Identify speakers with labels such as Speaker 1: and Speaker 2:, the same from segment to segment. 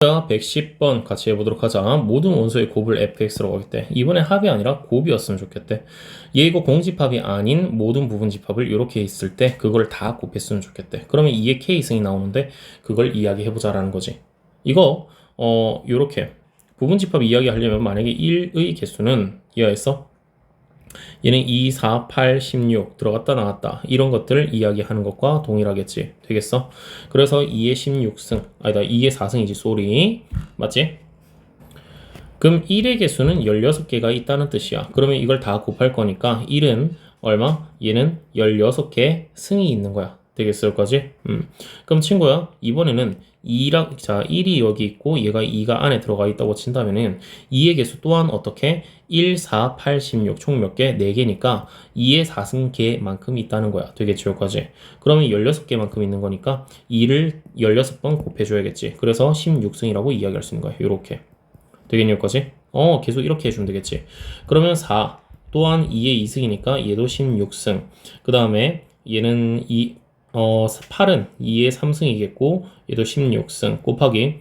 Speaker 1: 자, 110번 같이 해보도록 하자. 모든 원소의 곱을 fx로 하겠대. 이번에 합이 아니라 곱이었으면 좋겠대. 얘 이거 공집합이 아닌 모든 부분 집합을 이렇게 있을 때 그걸 다 곱했으면 좋겠대. 그러면 2의 k승이 나오는데 그걸 이야기해보자라는 거지. 이거 어 요렇게 부분 집합 이야기하려면 만약에 1의 개수는 이하에서 얘는 2, 4, 8, 16 들어갔다 나왔다 이런 것들을 이야기하는 것과 동일하겠지 되겠어? 그래서 2의 16승 아니다 2의 4승이지 쏘리 맞지? 그럼 1의 개수는 16개가 있다는 뜻이야 그러면 이걸 다 곱할 거니까 1은 얼마? 얘는 16개 승이 있는 거야 되겠을 거지? 음. 그럼 친구야 이번에는 2랑 자 1이 여기 있고 얘가 2가 안에 들어가 있다고 친다면은 2의 개수 또한 어떻게 1, 4, 8, 16 총 몇 개? 4개니까 2의 4승계만큼 있다는 거야. 되겠지 여기까지. 그러면 16개만큼 있는 거니까 2를 16번 곱해줘야겠지. 그래서 16승이라고 이야기할 수 있는 거야. 요렇게. 되겠니 여기까지? 어 계속 이렇게 해주면 되겠지. 그러면 4 또한 2의 2승이니까 얘도 16승. 그 다음에 얘는 2 어, 8은 2의 3승이겠고 얘도 16승 곱하기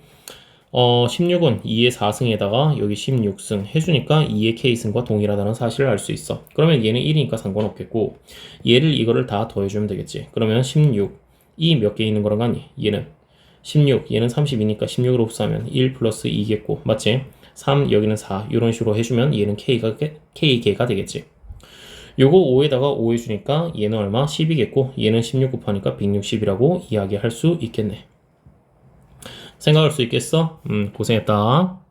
Speaker 1: 어, 16은 2의 4승에다가 여기 16승 해주니까 2의 K승과 동일하다는 사실을 알 수 있어. 그러면 얘는 1이니까 상관없겠고 얘를 이거를 다 더해주면 되겠지. 그러면 16, 이 몇 개 있는 거랑 같니? 얘는 16, 얘는 32니까 16으로 곱하면 1 플러스 2겠고 맞지? 3, 여기는 4 이런 식으로 해주면 얘는 K가, K개가 되겠지. 요거 5에다가 5 해주니까 얘는 얼마? 10이겠고 얘는 16 곱하니까 160이라고 이야기할 수 있겠네. 생각할 수 있겠어? 음, 고생했다.